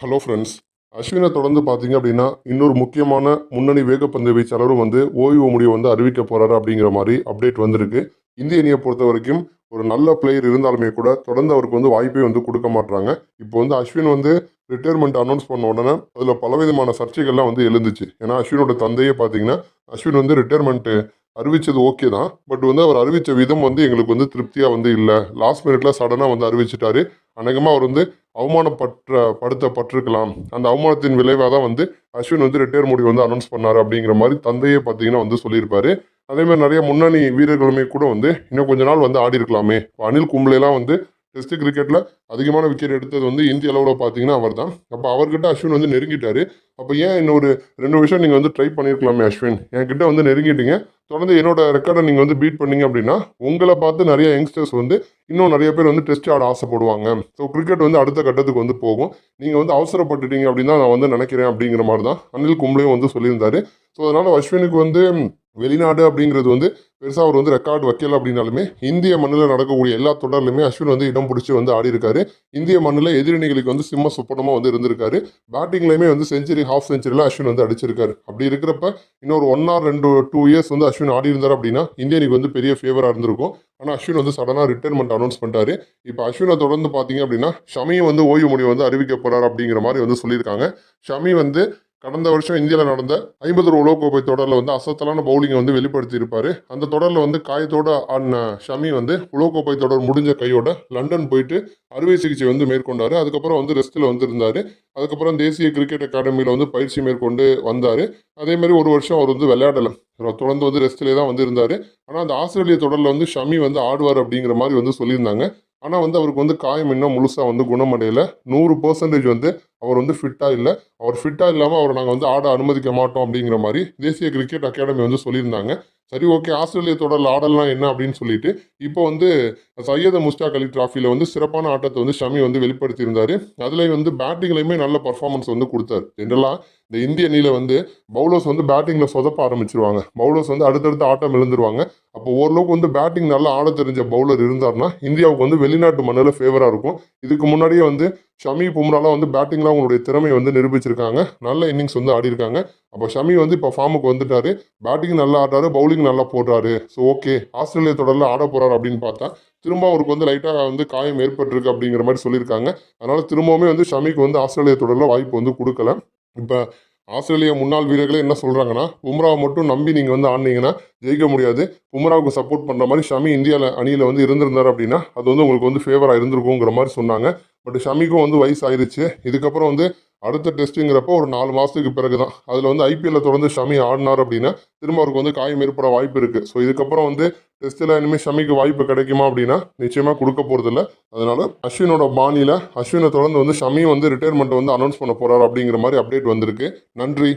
Hello friends அஸ்வினை தொடர்ந்து பார்த்தீங்க அப்படின்னா இன்னொரு முக்கியமான முன்னணி வேகப்பந்து வீச்சாளரும் வந்து ஓய்வு முடிவு வந்து அறிவிக்க போகிறாரு அப்படிங்கிற மாதிரி அப்டேட் வந்திருக்கு. இந்திய அணியை பொறுத்த வரைக்கும் ஒரு நல்ல பிளேயர் இருந்தாலுமே கூட தொடர்ந்து அவருக்கு வந்து வாய்ப்பே வந்து கொடுக்க மாட்டுறாங்க இப்போ வந்து அஸ்வின் வந்து ரிட்டையர்மெண்ட் அனௌன்ஸ் பண்ண உடனே அதில் பலவிதமான சர்ச்சைகள்லாம் வந்து எழுந்துச்சு. ஏன்னா அஸ்வினோட தந்தையே பார்த்தீங்கன்னா அஸ்வின் வந்து ரிட்டையர்மெண்ட்டு அறிவித்தது ஓகே தான். பட் வந்து அவர் அறிவித்த விதம் வந்து எங்களுக்கு வந்து திருப்தியாக வந்து இல்லை. லாஸ்ட் மினிட்ல சடனாக வந்து அறிவிச்சிட்டாரு. அநேகமாக அவர் வந்து அவமானப்பற்ற படுத்தப்பட்டிருக்கலாம். அந்த அவமானத்தின் விளைவாக தான் வந்து அஸ்வின் வந்து ரிட்டையர் முடிவு வந்து அனௌன்ஸ் பண்ணாரு அப்படிங்கிற மாதிரி தந்தையே பார்த்தீங்கன்னா வந்து சொல்லியிருப்பாரு. அதேமாதிரி நிறைய முன்னணி வீரர்களுமே கூட வந்து இன்னும் கொஞ்ச நாள் வந்து ஆடி இருக்கலாமே இப்போ அனில் கும்ப்ளேலாம் வந்து டெஸ்ட் கிரிக்கெட்டில் அதிகமான விக்கெட் எடுத்தது வந்து இந்திய அளவில் பார்த்தீங்கன்னா அவர் தான் அப்போ அவர்கிட்ட அஸ்வின் வந்து நெருங்கிட்டார். அப்போ ஏன் இன்னொரு ரெண்டு விஷயம் நீங்கள் வந்து ட்ரை பண்ணியிருக்கலாமே அஸ்வின்? என்கிட்ட வந்து நெருங்கிட்டீங்க. தொடர்ந்து என்னோட ரெக்கார்டை நீங்கள் வந்து பீட் பண்ணீங்க அப்படின்னா உங்களை பார்த்து நிறைய யங்ஸ்டர்ஸ் வந்து இன்னும் நிறைய பேர் வந்து டெஸ்ட் ஆட ஆசைப்படுவாங்க. ஸோ கிரிக்கெட் வந்து அடுத்த கட்டத்துக்கு வந்து போகும். நீங்கள் வந்து அவசரப்பட்டுட்டீங்க அப்படின்னு தான் நான் வந்து நினைக்கிறேன் அப்படிங்கிற மாதிரி தான் அனில் கும்ப்ளேயும் வந்து சொல்லியிருந்தாரு. ஸோ அதனால் அஸ்வினுக்கு வந்து வெளிநாடு அப்படிங்கிறது வந்து பெருசாக அவர் வந்து ரெக்கார்டு வைக்கல அப்படின்னாலுமே இந்திய மண்ணில் நடக்கக்கூடிய எல்லா தொடர்லையுமே அஸ்வின் வந்து இடம் பிடிச்சி வந்து ஆடி இருக்காரு இந்திய மண்ணில் எதிரணிகளுக்கு வந்து சிம்ம சுப்பனமாக வந்து இருந்திருக்காரு. பேட்டிங்லையுமே வந்து செஞ்சுரி ஹாஃப் செஞ்சுரியில் அஸ்வின் வந்து அடிச்சிருக்காரு. அப்படி இருக்கிறப்ப இன்னொரு ஒன் ஆர் ரெண்டு டூ இயர்ஸ் வந்து அஸ்வின் ஆடி இருந்தார் அப்படின்னா இந்திய வந்து பெரிய ஃபேவராக இருந்திருக்கும். ஆனால் அஸ்வின் வந்து சடனாக ரிட்டைர்மெண்ட் அனௌன்ஸ் பண்ணிட்டாரு. இப்போ அஸ்வினை தொடர்ந்து பார்த்தீங்க அப்படின்னா ஷமியும் வந்து ஓய்வு முடிவு வந்து அறிவிக்க போகிறார் அப்படிங்கிற மாதிரி வந்து சொல்லியிருக்காங்க. ஷமி வந்து கடந்த வருஷம் இந்தியாவில் நடந்த ஐம்பது ஒரு உலகக்கோப்பை தொடரில் வந்து அசத்தலான பவுலிங்கை வந்து வெளிப்படுத்தியிருப்பாரு. அந்த தொடரில் வந்து காயத்தோட ஆடின ஷமி வந்து உலகக்கோப்பை தொடர் முடிஞ்ச கையோட லண்டன் போயிட்டு அறுவை சிகிச்சை வந்து மேற்கொண்டார். அதுக்கப்புறம் வந்து ரெஸ்ட்டில் வந்து இருந்தார் அதுக்கப்புறம் தேசிய கிரிக்கெட் அகாடமியில் வந்து பயிற்சி மேற்கொண்டு வந்தார். அதேமாதிரி ஒரு வருஷம் அவர் வந்து விளையாடலை. தொடர்ந்து வந்து ரெஸ்ட்லேயே தான் வந்து இருந்தார் ஆனால் அந்த ஆஸ்திரேலிய தொடரில் வந்து ஷமி வந்து ஆடுவார் அப்படிங்கிற மாதிரி வந்து சொல்லியிருந்தாங்க. ஆனால் வந்து அவருக்கு வந்து காயம் இன்னும் முழுசாக வந்து குணமடையலை. நூறு பர்சன்டேஜ் வந்து அவர் வந்து ஃபிட்டாக இல்லை. அவர் ஃபிட்டாக இல்லாமல் அவரை நாங்கள் வந்து ஆட அனுமதிக்க மாட்டோம் அப்படிங்கிற மாதிரி தேசிய கிரிக்கெட் அகாடமி வந்து சொல்லியிருந்தாங்க. சரி ஓகே. ஆஸ்திரேலிய தொடரில் ஆடலாம் என்ன அப்படின்னு சொல்லிட்டு இப்போ வந்து சையத முஸ்டாக் அலி டிராஃபியில் வந்து சிறப்பான ஆட்டத்தை வந்து ஷமி வந்து வெளிப்படுத்தியிருந்தார். அதில் வந்து பேட்டிங்லையுமே நல்ல பர்ஃபார்மன்ஸ் வந்து கொடுத்தாரு. ஜென்ரலாக இந்த இந்திய அணியில் வந்து பவுலர்ஸ் வந்து பேட்டிங்கில் சொதப்ப ஆரம்பிச்சிருவாங்க. பவுலர்ஸ் வந்து அடுத்தடுத்து ஆட்டம் எழுந்துருவாங்க அப்போ ஓரளவுக்கு வந்து பேட்டிங் நல்லா ஆட தெரிஞ்ச பவுலர் இருந்தார்னா இந்தியாவுக்கு வந்து வெளிநாட்டு மண்ணில் ஃபேவராக இருக்கும். இதுக்கு முன்னாடியே வந்து ஷமி பும்ராலாம் வந்து பேட்டிங்லாம் அவங்களுடைய திறமையை வந்து நிரூபிச்சிருக்காங்க. நல்ல இன்னிங்ஸ் வந்து ஆடி இருக்காங்க அப்போ ஷமி வந்து இப்போ ஃபார்முக்கு வந்துட்டாரு. பேட்டிங் நல்லா ஆடுறாரு பவுலிங் நல்லா போடுறாரு. ஸோ ஓகே ஆஸ்திரேலிய தொடரில் ஆட போகிறாரு அப்படின்னு பார்த்தா திரும்ப அவருக்கு வந்து லைட்டாக வந்து காயம் ஏற்பட்டிருக்கு அப்படிங்கிற மாதிரி சொல்லியிருக்காங்க. அதனால் திரும்பவுமே வந்து ஷமிக்கு வந்து ஆஸ்திரேலிய தொடரில் வாய்ப்பு வந்து கொடுக்கல. இப்போ ஆஸ்திரேலிய முன்னாள் வீரர்களே என்ன சொல்கிறாங்கன்னா பும்ராவை மட்டும் நம்பி நீங்கள் வந்து ஆடினீங்கன்னா ஜெயிக்க முடியாது. பும்ராவுக்கு சப்போர்ட் பண்ணுற மாதிரி ஷமி இந்தியாவில் அணியில் வந்து இருந்திருந்தார் அப்படின்னா அது வந்து உங்களுக்கு வந்து ஃபேவராக இருந்திருக்குங்கிற மாதிரி சொன்னாங்க. பட் ஷமிக்கும் வந்து வயசு இதுக்கப்புறம் வந்து அடுத்த டெஸ்ட்டுங்கிறப்போ ஒரு நாலு மாதத்துக்கு பிறகு தான் அதில் வந்து ஐபிஎல்ல தொடர்ந்து ஷமி ஆடினார் அப்படின்னா திரும்ப அவருக்கு வந்து காயம் ஏற்பட வாய்ப்பு இருக்குது ஸோ இதுக்கப்புறம் வந்து டெஸ்ட்டில் இனிமேல் ஷமிக்கு வாய்ப்பு கிடைக்குமா அப்படின்னா நிச்சயமாக கொடுக்க போகிறதில்ல அதனால் அஸ்வினோட பாணியில் அஸ்வினை தொடர்ந்து வந்து ஷமி வந்து ரிட்டையர்மெண்ட் வந்து அனௌன்ஸ் பண்ண போகிறார் அப்படிங்கிற மாதிரி அப்டேட் வந்திருக்கு. நன்றி.